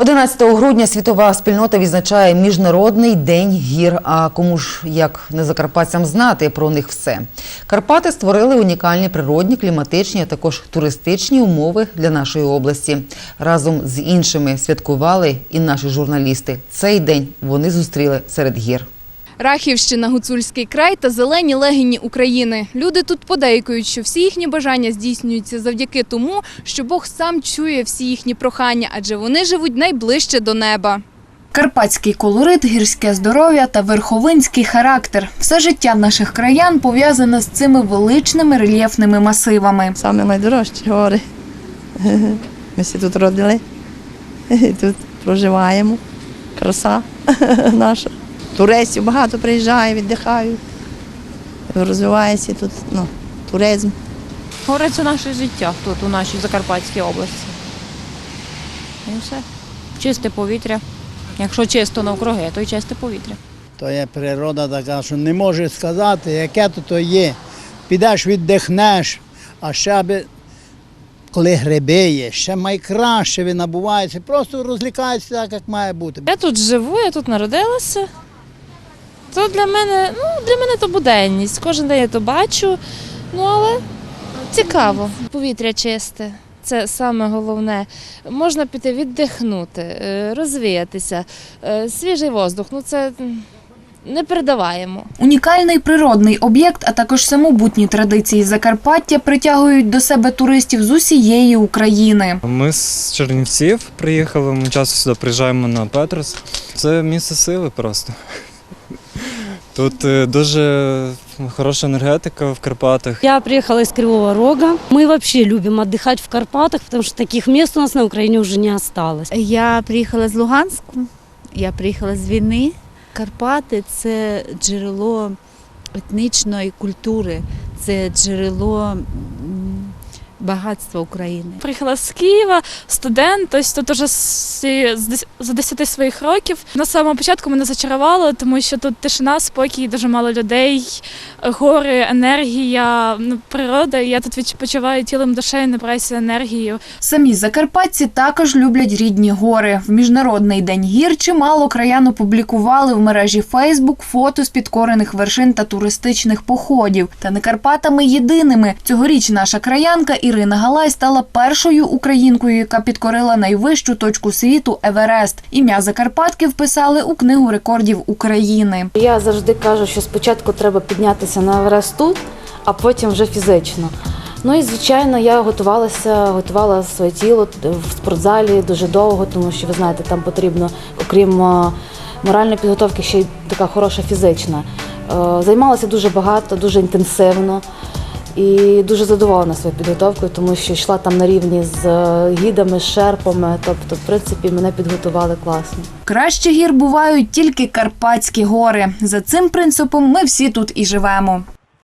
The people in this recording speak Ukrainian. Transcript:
11 грудня світова спільнота відзначає Міжнародний день гір. А кому ж як не закарпатцям знати про них все? Карпати створили унікальні природні, кліматичні, а також туристичні умови для нашої області. Разом з іншими святкували і наші журналісти. Цей день вони зустріли серед гір. Рахівщина, Гуцульський край та зелені легені України. Люди тут подейкують, що всі їхні бажання здійснюються завдяки тому, що Бог сам чує всі їхні прохання, адже вони живуть найближче до неба. Карпатський колорит, гірське здоров'я та верховинський характер. Все життя наших краян пов'язане з цими величними рельєфними масивами. Саме найдорожчі гори. Ми всі тут родили, тут проживаємо. Краса наша. Туристів багато приїжджає, віддихають. Розвивається тут ну, туризм. Гори це наше життя тут, у нашій Закарпатській області. І все. Чисте повітря. Якщо чисто навкруги, то й чисте повітря. То є природа така, що не можеш сказати, яке то, то є. Підеш, віддихнеш, а ще би, коли гриби є, ще найкраще він набувається, просто розлікається так, як має бути. Я тут живу, я тут народилася. То для мене, ну, для мене то буденність. Кожен день я то бачу. Ну, але цікаво. Повітря чисте. Це саме головне. Можна піти віддихнути, е, розвіятися. Е, Свіжий воздух. Ну це не передаваємо. Унікальний природний об'єкт, а також самобутні традиції Закарпаття притягують до себе туристів з усієї України. Ми з Чернівців приїхали, ми часто сюди приїжджаємо на Петрос. Це місце сили просто. Тут е, дуже хороша енергетика в Карпатах. Я приехала из Кривого Рога. Мы вообще любим отдыхать в Карпатах, потому что таких мест у нас на Украине уже не осталось. Я приїхала з Луганську, я приїхала з війни. Карпати це джерело етнічної культури, це джерело м, багатства України. Приїхала з Києва, студент, ось тут уже з, з дес- з 10 своїх років. На самому початку мене зачарувало, тому що тут тишина, спокій, дуже мало людей, гори, енергія, ну, природа. Я тут відпочиваю тілом душею, набираюся енергією. Самі закарпатці також люблять рідні гори. В міжнародний день гір чимало краян опублікували в мережі Фейсбук фото з підкорених вершин та туристичних походів. Та не Карпатами єдиними. Цьогоріч наша краянка Ірина Галай стала першою українкою, яка підкорила найвищу точку світу Еверест. Ім'я Закарпатки вписали у книгу рекордів України. Я завжди кажу, що спочатку треба піднятися на Еверест тут, а потім вже фізично. Ну і звичайно, я готувалася, готувала своє тіло в спортзалі дуже довго, тому що ви знаєте, там потрібно, окрім е, моральної підготовки, ще й така хороша фізична. Е, Займалася дуже багато, дуже інтенсивно і дуже задоволена своєю підготовкою, тому що йшла там на рівні з е, гідами, з шерпами. Тобто, в принципі, мене підготували класно. Краще гір бувають тільки Карпатські гори. За цим принципом ми всі тут і живемо.